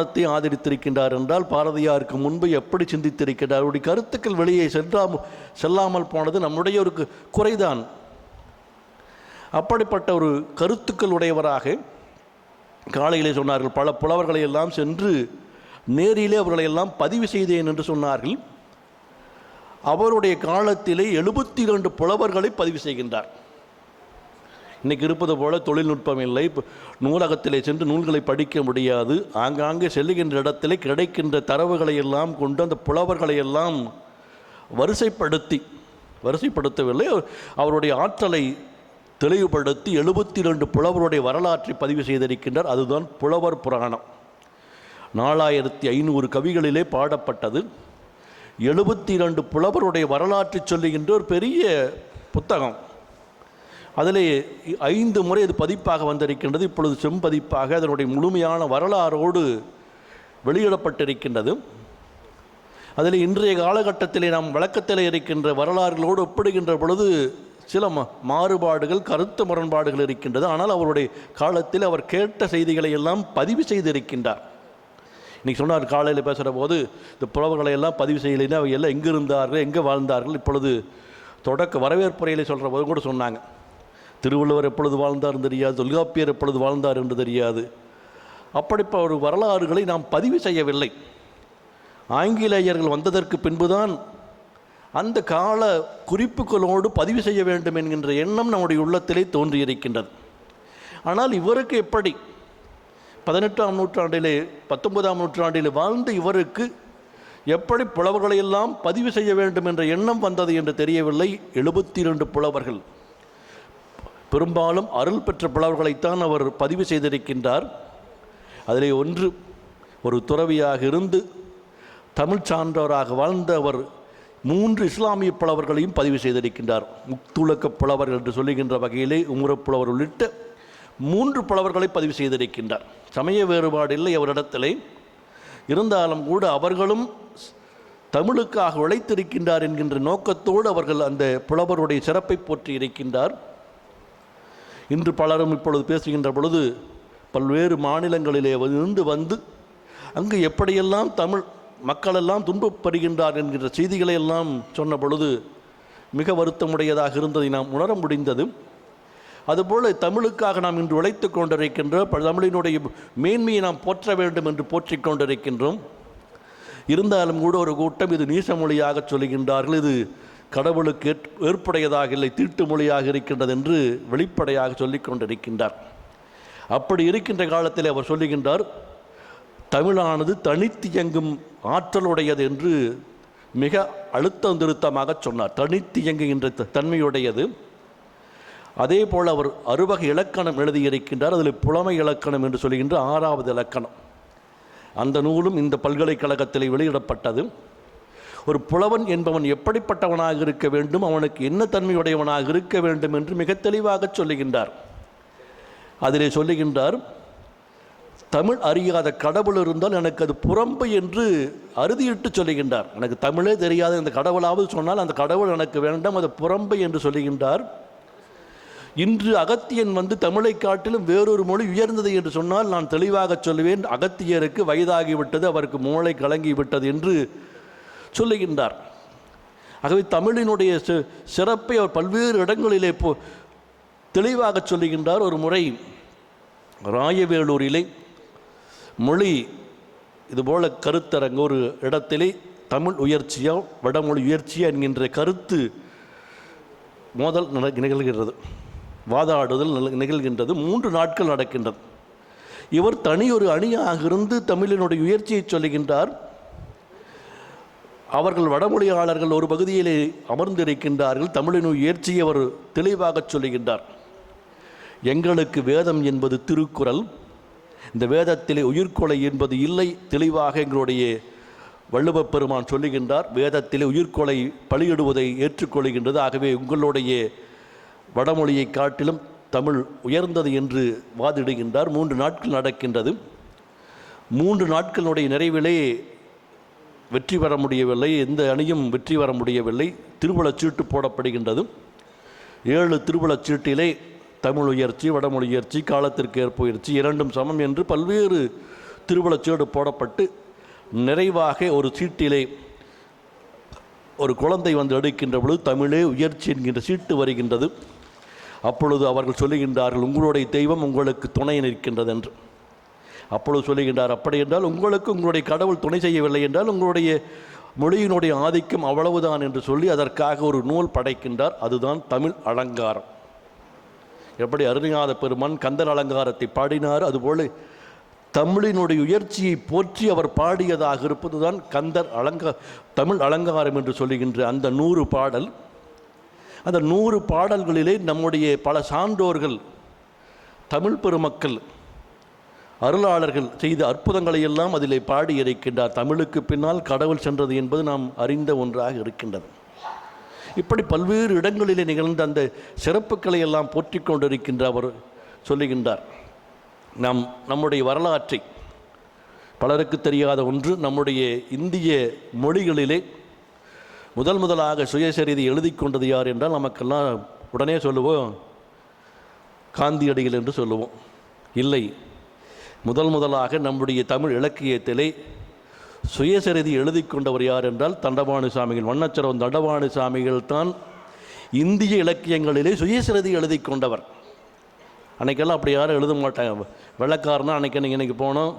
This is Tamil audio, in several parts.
புராணத்தை ஆதரித்திருக்கின்றார் என்றால் பாரதியாருக்கு முன்பு எப்படி சிந்தித்திருக்கின்றார்? அவருடைய கருத்துக்கள் வெளியே சென்றாம செல்லாமல் போனது நம்முடைய ஒரு குறைதான். அப்படிப்பட்ட ஒரு கருத்துக்கள் உடையவராக காலையிலே சொன்னார்கள் பல புலவர்களை எல்லாம் சென்று நேரிலே அவர்களை எல்லாம் பதிவு செய்தேன் என்று சொன்னார்கள். அவருடைய காலத்திலே எழுபத்தி இரண்டு புலவர்களை பதிவு செய்கின்றார். இன்றைக்கி இருப்பது போல தொழில்நுட்பம் இல்லை. நூலகத்திலே சென்று நூல்களை படிக்க முடியாது. ஆங்காங்கே செல்லுகின்ற இடத்திலே கிடைக்கின்ற தரவுகளை எல்லாம் கொண்டு அந்த புலவர்களை எல்லாம் வரிசைப்படுத்தி வரிசைப்படுத்தவில்லை. அவருடைய ஆற்றலை தெளிவுபடுத்தி எழுபத்தி ரெண்டு புலவருடைய வரலாற்றை பதிவு செய்திருக்கின்றார். அதுதான் புலவர் புராணம். நாலாயிரத்தி ஐநூறு கவிகளிலே பாடப்பட்டது. எழுபத்தி இரண்டு புலவருடைய வரலாற்றை சொல்லுகின்ற ஒரு பெரிய புத்தகம். அதிலே ஐந்து முறை அது பதிப்பாக வந்திருக்கின்றது. இப்பொழுது செம்பதிப்பாக அதனுடைய முழுமையான வரலாறோடு வெளியிடப்பட்டிருக்கின்றது. அதில் இன்றைய காலகட்டத்திலே நாம் வழக்கத்தில் இருக்கின்ற வரலாறுகளோடு ஒப்பிடுகின்ற பொழுது சில மாறுபாடுகள் கருத்து முரண்பாடுகள் இருக்கின்றது. ஆனால் அவருடைய காலத்தில் அவர் கேட்ட செய்திகளை எல்லாம் பதிவு செய்திருக்கின்றார். இன்றைக்கி சொன்னார் காலையில் பேசுகிற போது இந்த புலவர்களை எல்லாம் பதிவு செய்யலைன்னா அவங்க எல்லாம் எங்கே இருந்தார்கள் எங்கே வாழ்ந்தார்கள்? இப்பொழுது தொடக்க வரவேற்புரையிலே சொல்கிற போது கூட சொன்னாங்க. திருவள்ளுவர் எப்பொழுது வாழ்ந்தார் தெரியாது தொல்காப்பியர் எப்பொழுது வாழ்ந்தார் என்று தெரியாது. அப்படிப்பட்ட ஒரு வரலாறுகளை நாம் பதிவு செய்யவில்லை. ஆங்கிலேயர்கள் வந்ததற்கு பின்புதான் அந்த கால குறிப்புகளோடு பதிவு செய்ய வேண்டும் என்கின்ற எண்ணம் நம்முடைய உள்ளத்திலே தோன்றியிருக்கின்றது. ஆனால் இவருக்கு எப்படி? பதினெட்டாம் நூற்றாண்டிலே பத்தொன்பதாம் நூற்றாண்டிலே வாழ்ந்த இவருக்கு எப்படி புலவர்களை எல்லாம் பதிவு செய்ய வேண்டும் என்ற எண்ணம் வந்தது என்று தெரியவில்லை? எழுபத்தி இரண்டு புலவர்கள். பெரும்பாலும் அருள் பெற்ற புலவர்களைத்தான் அவர் பதிவு செய்திருக்கின்றார். அதிலே ஒன்று ஒரு துறவியாக இருந்து தமிழ் சான்றோராக வாழ்ந்த அவர் மூன்று இஸ்லாமிய புலவர்களையும் பதிவு செய்திருக்கின்றார். முத்துலக்க புலவர் என்று சொல்லுகின்ற வகையிலே உமரப்புலவர் உள்ளிட்ட மூன்று புலவர்களை பதிவு செய்திருக்கின்றார். சமய வேறுபாடு இல்லை அவரிடத்திலே. இருந்தாலும் கூட அவர்களும் தமிழுக்காக உழைத்திருக்கின்றார் என்கின்ற நோக்கத்தோடு அவர்கள் அந்த புலவருடைய சிறப்பை போற்றி இருக்கின்றார். இன்று பலரும் இப்பொழுது பேசுகின்ற பொழுது பல்வேறு மாநிலங்களிலே இருந்து வந்து அங்கு எப்படியெல்லாம் தமிழ் மக்களெல்லாம் துன்பப்படுகின்றார் என்கின்ற செய்திகளை எல்லாம் சொன்ன பொழுது மிக வருத்தமுடையதாக இருந்ததை நாம் உணர முடிந்தது. அதுபோல தமிழுக்காக நாம் இன்று உழைத்து கொண்டிருக்கின்றோம் ப- தமிழினுடைய மேன்மையை நாம் போற்ற வேண்டும் என்று போற்றிக் கொண்டிருக்கின்றோம். இருந்தாலும் கூட ஒரு கூட்டம் இது நீச மொழியாக சொல்கின்றார்கள். இது கடவுளுக்கு ஏற்புடையதாக இல்லை தீட்டு மொழியாக இருக்கின்றது என்று வெளிப்படையாக சொல்லிக் கொண்டிருக்கின்றார். அப்படி இருக்கின்ற காலத்தில் அவர் சொல்லுகின்றார் தமிழானது தனித்து இயங்கும் ஆற்றலுடையது என்று மிக அழுத்தம் திருத்தமாக சொன்னார். தனித்து இயங்குகின்ற த- தன்மையுடையது. அதே போல் அவர் அறுவகை இலக்கணம் எழுதியிருக்கின்றார். அதில் புலமை இலக்கணம் என்று சொல்லுகின்ற ஆறாவது இலக்கணம். அந்த நூலும் இந்த பல்கலைக்கழகத்தில் வெளியிடப்பட்டது. ஒரு புலவன் என்பவன் எப்படிப்பட்டவனாக இருக்க வேண்டும் அவனுக்கு என்ன தன்மையுடையவனாக இருக்க வேண்டும் என்று மிக தெளிவாக சொல்லுகின்றார். அதிலே சொல்லுகின்றார் தமிழ் அறியாத கடவுள் இருந்தால் எனக்கு அது புறம்பு என்று அறுதியிட்டு சொல்லுகின்றார். எனக்கு தமிழே தெரியாத இந்த கடவுளாவது சொன்னால் அந்த கடவுள் எனக்கு வேண்டாம் அது புறம்பு என்று சொல்லுகின்றார். இன்று அகத்தியன் வந்து தமிழை காட்டிலும் வேறொரு மொழி உயர்ந்தது என்று சொன்னால் நான் தெளிவாக சொல்லுவேன் அகத்தியருக்கு வயதாகிவிட்டது அவருக்கு மூளை கலங்கி விட்டது என்று சொல்லுகின்றார். ஆகவே தமிழினுடைய சிறப்பை அவர் பல்வேறு இடங்களிலே போ தெளிவாக சொல்லுகின்றார். ஒரு முறை ராயவேலூரிலே மொழி இதுபோல கருத்தரங்கு ஒரு இடத்திலே தமிழ் உயர்ச்சியா வடமொழி உயர்ச்சியா என்கின்ற கருத்து மோதல் நிகழ்கின்றது. நிகழ்கிறது வாதாடுதல் நிகழ்கின்றது. மூன்று நாட்கள் நடக்கின்றது. இவர் தனி ஒரு அணியாக இருந்து தமிழினுடைய உயர்ச்சியை சொல்லுகின்றார். அவர்கள் வடமொழியாளர்கள் ஒரு பகுதியிலே அமர்ந்திருக்கின்றார்கள். தமிழின் உயர்ச்சியை அவர் தெளிவாக சொல்லுகின்றார். எங்களுக்கு வேதம் என்பது திருக்குறள். இந்த வேதத்திலே உயிர்கொலை என்பது இல்லை. தெளிவாக எங்களுடைய வள்ளுவப் பெருமான் சொல்லுகின்றார் வேதத்திலே உயிர்கொலை பலியிடுவதை ஏற்றுக்கொள்கின்றது. ஆகவே உங்களுடைய வடமொழியை காட்டிலும் தமிழ் உயர்ந்தது என்று வாதிடுகின்றார். மூன்று நாட்கள் நடக்கின்றது. மூன்று நாட்களுடைய நிறைவிலே வெற்றி பெற முடியவில்லை எந்த அணியும் வெற்றி பெற முடியவில்லை. திருவள்ளச்சீட்டு போடப்படுகின்றது. ஏழு திருவள்ளச்சீட்டிலே தமிழ் உயர்ச்சி வடமொழி உயர்ச்சி காலத்திற்கு ஏற்ப உயர்ச்சி இரண்டும் சமம் என்று பல்வேறு திருவள்ளச்சேடு போடப்பட்டு நிறைவாக ஒரு சீட்டிலே ஒரு குழந்தை வந்து எடுக்கின்ற பொழுது தமிழே உயர்ச்சி என்கின்ற சீட்டு வருகின்றது. அப்பொழுது அவர்கள் சொல்லுகின்றார்கள் உங்களுடைய தெய்வம் உங்களுக்கு துணை நிற்கின்றது என்று அப்பொழுது சொல்லுகின்றார் அப்படி என்றால் உங்களுக்கு உங்களுடைய கடவுள் துணை செய்யவில்லை என்றால் உங்களுடைய மொழியினுடைய ஆதிக்கம் அவ்வளவுதான் என்று சொல்லி அதற்காக ஒரு நூல் படைக்கின்றார். அதுதான் தமிழ் அலங்காரம். எப்படி அருணிநாத பெருமான் கந்தர் அலங்காரத்தை பாடினார். அதுபோல தமிழினுடைய உயர்ச்சியை போற்றி அவர் பாடியதாக இருப்பதுதான் கந்தர் அலங்கா தமிழ் அலங்காரம் என்று சொல்லுகின்ற அந்த நூறு பாடல். அந்த நூறு பாடல்களிலே நம்முடைய பல சான்றோர்கள் தமிழ் பெருமக்கள் அருளாளர்கள் செய்த அற்புதங்களை எல்லாம் அதிலே பாடி இருக்கின்றார் தமிழுக்கு பின்னால் கடவுள் சென்றது என்பது நாம் அறிந்த ஒன்றாக இருக்கின்றது. இப்படி பல்வேறு இடங்களிலே நிகழ்ந்த அந்த சிறப்புகளை எல்லாம் போற்றி கொண்டிருக்கின்ற அவர் சொல்லுகின்றார். நாம் நம்முடைய வரலாற்றை பலருக்கு தெரியாத ஒன்று நம்முடைய இந்திய மொழிகளிலே முதல் முதலாக சுயசரிதை எழுதி கொண்டது யார் என்றால் நமக்கெல்லாம் உடனே சொல்லுவோம் காந்தியடிகள் என்று சொல்லுவோம். இல்லை முதல் முதலாக நம்முடைய தமிழ் இலக்கியத்திலே சுயசரிதி எழுதி கொண்டவர் யார் என்றால் தண்டபாணி சாமிகள் வண்ணச்சரவன் தண்டபாணி சாமிகள் தான் இந்திய இலக்கியங்களிலே சுயசரிதை எழுதி கொண்டவர் அன்னைக்கெல்லாம் அப்படி யாரும் எழுத மாட்டாங்க. வெள்ளக்காரனா அன்னைக்கு நீங்கள் இன்றைக்கி போனோம்.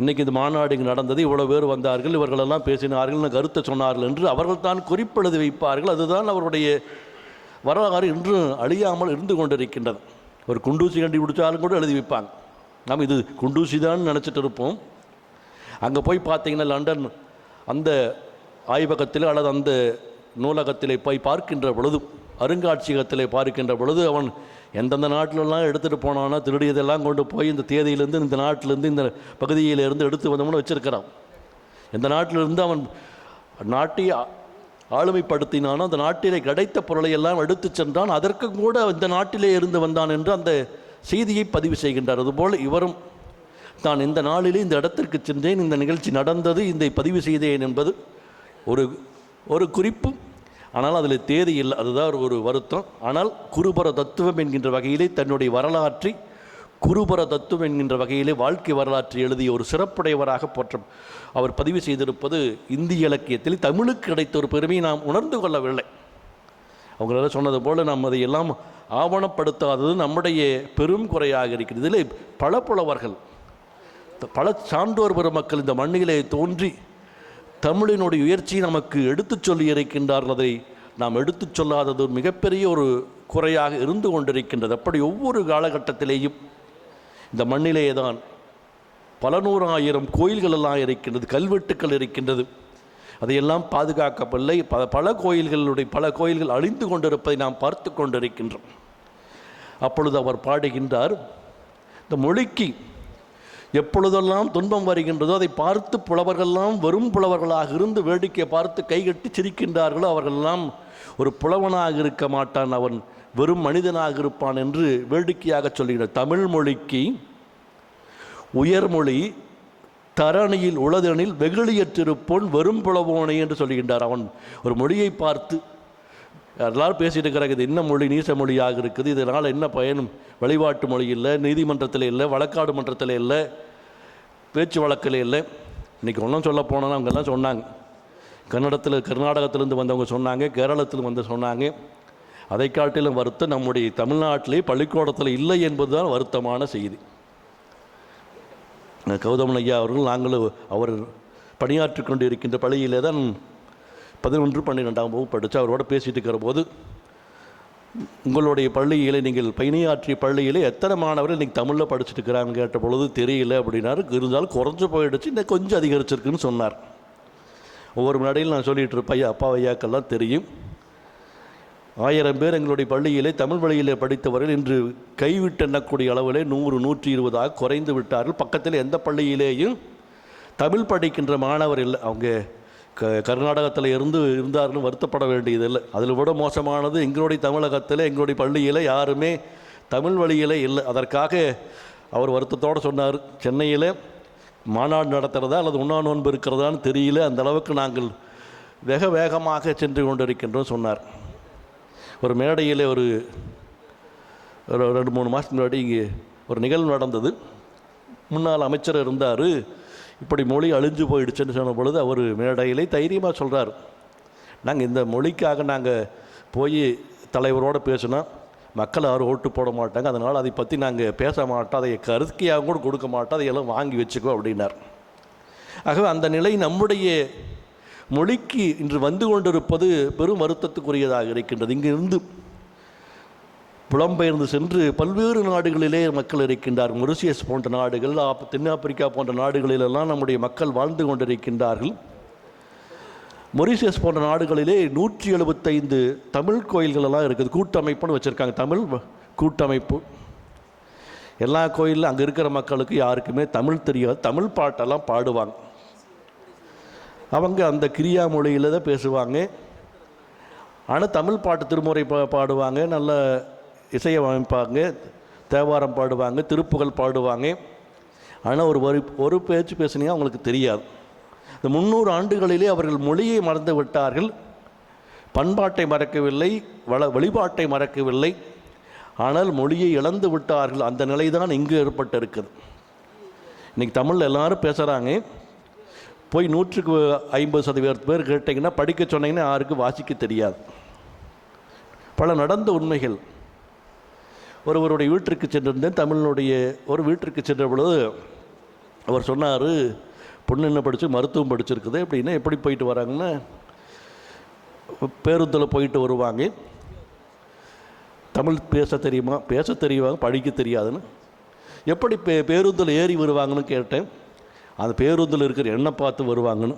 இன்றைக்கி இந்த மாநாடு இங்கே நடந்தது இவ்வளோ பேர் வந்தார்கள் இவர்களெல்லாம் பேசினார்கள் கருத்தை சொன்னார்கள் என்று அவர்கள் தான் குறிப்பெழுதி வைப்பார்கள். அதுதான் அவருடைய வரலாறு இன்றும் அழியாமல் இருந்து கொண்டிருக்கின்றது. ஒரு குண்டூசி கண்டுபிடிச்சாலும் கூட எழுதி வைப்பாங்க. நாம் இது குண்டூசிதான்னு நினச்சிட்டு இருப்போம். அங்கே போய் பார்த்தீங்கன்னா லண்டன் அந்த ஆய்வகத்தில் அல்லது அந்த நூலகத்திலே போய் பார்க்கின்ற பொழுது அருங்காட்சியகத்திலே பார்க்கின்ற பொழுது அவன் எந்தெந்த நாட்டிலெல்லாம் எடுத்துகிட்டு போனானோ திருடியதெல்லாம் கொண்டு போய் இந்த தேதியிலேருந்து இந்த நாட்டிலேருந்து இந்த பகுதியிலேருந்து எடுத்து வந்தோம்னு வச்சுருக்கிறான். எந்த நாட்டிலிருந்து அவன் நாட்டை ஆளுமைப்படுத்தினானோ அந்த நாட்டிலே கிடைத்த பொருளை எல்லாம் எடுத்து சென்றான். அதற்கு கூட இந்த நாட்டிலே இருந்து வந்தான் என்று அந்த செய்தியை பதிவு செய்கின்றார். அதுபோல் இவரும் தான் இந்த நாளிலே இந்த இடத்திற்கு சென்றேன். இந்த நிகழ்ச்சி நடந்தது. இந்த பதிவு செய்தேன் என்பது ஒரு ஒரு குறிப்பு. ஆனால் அதில் தேதி இல்லை. அதுதான் ஒரு வருத்தம். ஆனால் குருபர தத்துவம் என்கின்ற வகையிலே தன்னுடைய வரலாற்றை குருபர தத்துவம் என்கின்ற வகையிலே வாழ்க்கை வரலாற்றை எழுதிய ஒரு சிறப்புடையவராக போற்றம். அவர் பதிவு செய்திருப்பது இந்திய இலக்கியத்தில் தமிழுக்கு கிடைத்த ஒரு பெருமையை நாம் உணர்ந்து கொள்ளவில்லை. அவங்களால சொன்னது போல் நாம் அதை எல்லாம் ஆவணப்படுத்தாதது நம்முடைய பெரும் குறையாக இருக்கிறது. இதில் பல புலவர்கள் பல சான்றோர் பெருமக்கள் இந்த மண்ணிலே தோன்றி தமிழினுடைய உயர்ச்சியை நமக்கு எடுத்துச் சொல்லி இருக்கின்றார்கள். அதை நாம் எடுத்துச் சொல்லாதது மிகப்பெரிய ஒரு குறையாக இருந்து கொண்டிருக்கின்றது. அப்படி ஒவ்வொரு காலகட்டத்திலேயும் இந்த மண்ணிலே தான் பல நூறாயிரம் கோயில்கள் எல்லாம் இருக்கின்றது கல்வெட்டுக்கள் இருக்கின்றது. அதையெல்லாம் பாதுகாக்கப்படவில்லை பல பல கோயில்களுடைய பல கோயில்கள் அழிந்து கொண்டிருப்பதை நாம் பார்த்து கொண்டிருக்கின்றோம். அப்பொழுது அவர் பாடுகின்றார் இந்த மொழிக்கு எப்பொழுதெல்லாம் துன்பம் வருகின்றதோ அதை பார்த்து புலவர்கள்லாம் வெறும் புலவர்களாக இருந்து வேடிக்கை பார்த்து கைகட்டி சிரிக்கின்றார்களோ அவர்களெல்லாம் ஒரு புலவனாக இருக்க மாட்டான் அவன் வெறும் மனிதனாக இருப்பான் என்று வேடிக்கையாக சொல்கிறார் தமிழ் மொழிக்கு உயர்மொழி தரணியில் உளதெனில் வெகுளியற்றிருப்போன் வெறும் புலவோனே என்று சொல்கின்றார் அவன். ஒரு மொழியை பார்த்து எல்லாரும் பேசிட்டு இருக்கிறாங்க இது என்ன மொழி நீச மொழியாக இருக்குது இதனால் என்ன பயனும்? வழிபாட்டு மொழி இல்லை நீதிமன்றத்தில் இல்லை வழக்காடு மன்றத்தில் இல்லை பேச்சு வழக்கில் இல்லை. இன்றைக்கி ஒன்றும் சொல்ல போனோன்னா அவங்கெல்லாம் சொன்னாங்க. கன்னடத்தில் கர்நாடகத்திலேருந்து வந்தவங்க சொன்னாங்க கேரளத்தில் வந்து சொன்னாங்க. அதை காட்டிலும் வருத்தம் நம்முடைய தமிழ்நாட்டிலே பள்ளிக்கூடத்தில் இல்லை என்பதுதான் வருத்தமான செய்தி. கௌதமன் ஐயா அவர்கள் நாங்களும் அவர் பணியாற்றி கொண்டு இருக்கின்ற பள்ளியிலே தான் பதினொன்று பன்னிரெண்டாம் வகுப்பு படித்து அவரோட பேசிட்டு இருக்கிற போது உங்களுடைய பள்ளியிலே நீங்கள் பணியாற்றிய பள்ளியிலே எத்தனை மாணவர்கள் இன்றைக்கி தமிழில் படிச்சுட்டு இருக்கிறாங்க கேட்ட பொழுது தெரியல அப்படின்னாரு. இருந்தாலும் குறைஞ்சு போயிடுச்சு. இன்னும் கொஞ்சம் அதிகரிச்சிருக்குன்னு சொன்னார். ஒவ்வொரு முன்னாடியில் நான் சொல்லிகிட்டு இருப்பேன் ஐயா அப்பா ஐயாக்கெல்லாம் தெரியும். ஆயிரம் பேர் எங்களுடைய பள்ளியிலே தமிழ் வழியிலே படித்தவர்கள் இன்று கைவிட்டு எண்ணக்கூடிய அளவிலே நூறு நூற்றி இருபதாக குறைந்து விட்டார்கள். பக்கத்தில் எந்த பள்ளியிலேயும் தமிழ் படிக்கின்ற மாணவர் இல்லை. அவங்க க கர்நாடகத்தில் இருந்து இருந்தார்கள் வருத்தப்பட வேண்டியதில்லை. அதில் விட மோசமானது எங்களுடைய தமிழகத்தில் எங்களுடைய பள்ளியில் யாருமே தமிழ் வழியிலே இல்லை. அதற்காக அவர் வருத்தத்தோடு சொன்னார் சென்னையில் மாநாடு நடத்துகிறதா அல்லது உண்ணா நோன்பு இருக்கிறதான்னு தெரியல. அந்த அளவுக்கு நாங்கள் வெக வேகமாக சென்று கொண்டிருக்கின்றோம் சொன்னார். ஒரு மேடையில் ஒரு ஒரு ரெண்டு மூணு மாதத்துக்கு முன்னாடி இங்கே ஒரு நிகழ்வு நடந்தது. முன்னால் அமைச்சர் இருந்தார். இப்படி மொழி அழிஞ்சு போயிடுச்சுன்னு சொன்ன பொழுது அவர் மேடையிலே தைரியமாக சொல்கிறார் நாங்கள் இந்த மொழிக்காக நாங்கள் போய் தலைவரோடு பேசினா மக்கள் யாரும் ஓட்டு போட மாட்டாங்க. அதனால் அதை பற்றி நாங்கள் பேச மாட்டோம். அதை கருத்துக்கையாக கூட கொடுக்க மாட்டோம். அதையெல்லாம் வாங்கி வச்சுக்கோ அப்படின்னார். ஆகவே அந்த நிலை நம்முடைய மொழிக்கு இன்று வந்து கொண்டிருப்பது பெரும் வருத்தத்துக்குரியதாக இருக்கின்றது. இங்கிருந்து புலம்பெயர்ந்து சென்று பல்வேறு நாடுகளிலே மக்கள் இருக்கின்றார்கள். மொரிசியஸ் போன்ற நாடுகள் தென்னாப்பிரிக்கா போன்ற நாடுகளிலெல்லாம் நம்முடைய மக்கள் வாழ்ந்து கொண்டிருக்கின்றார்கள். மொரிசியஸ் போன்ற நாடுகளிலே நூற்றி எழுபத்தைந்து தமிழ் கோயில்களெல்லாம் இருக்குது. கூட்டமைப்புன்னு வச்சுருக்காங்க. தமிழ் கூட்டமைப்பு. எல்லா கோயிலில் அங்கே இருக்கிற மக்களுக்கு யாருக்குமே தமிழ் தெரியாது. தமிழ் பாட்டெல்லாம் பாடுவாங்க. அவங்க அந்த கிரியா மொழியில் தான் பேசுவாங்க. ஆனால் தமிழ் பாட்டு திருமுறை பா பாடுவாங்க. நல்ல இசையை அமைப்பாங்க. தேவாரம் பாடுவாங்க. திருப்புகழ் பாடுவாங்க. ஆனால் ஒரு வரி ஒரு பேச்சு பேசுனீங்க அவங்களுக்கு தெரியாது. இந்த முந்நூறு ஆண்டுகளிலே அவர்கள் மொழியை மறந்து விட்டார்கள். பண்பாட்டை மறக்கவில்லை வள வழிபாட்டை மறக்கவில்லை. ஆனால் மொழியை இழந்து விட்டார்கள். அந்த நிலை தான் இங்கு ஏற்பட்டிருக்குது. இன்றைக்கி தமிழில் எல்லாரும் பேசுகிறாங்க போய் நூற்றுக்கு ஐம்பது சதவீத பேர் கேட்டிங்கன்னா படிக்க சொன்னீங்கன்னா யாருக்கும் வாசிக்க தெரியாது. பல நடந்த உண்மைகள். ஒருவருடைய வீட்டிற்கு சென்றிருந்தேன். தமிழனுடைய ஒரு வீட்டிற்கு சென்ற பொழுது அவர் சொன்னார் பொண்ணு என்ன படித்து மருத்துவம் படிச்சிருக்குது. அப்படின்னா எப்படி போயிட்டு வராங்கன்னா பேருந்தில் போயிட்டு வருவாங்க. தமிழ் பேச தெரியுமா? பேச தெரியுவாங்க படிக்க தெரியாதுன்னு. எப்படி பே பேருந்தில் ஏறி வருவாங்கன்னு கேட்டேன். அந்த பேருந்தில் இருக்கிற எண்ணெய் பார்த்து வருவாங்கன்னு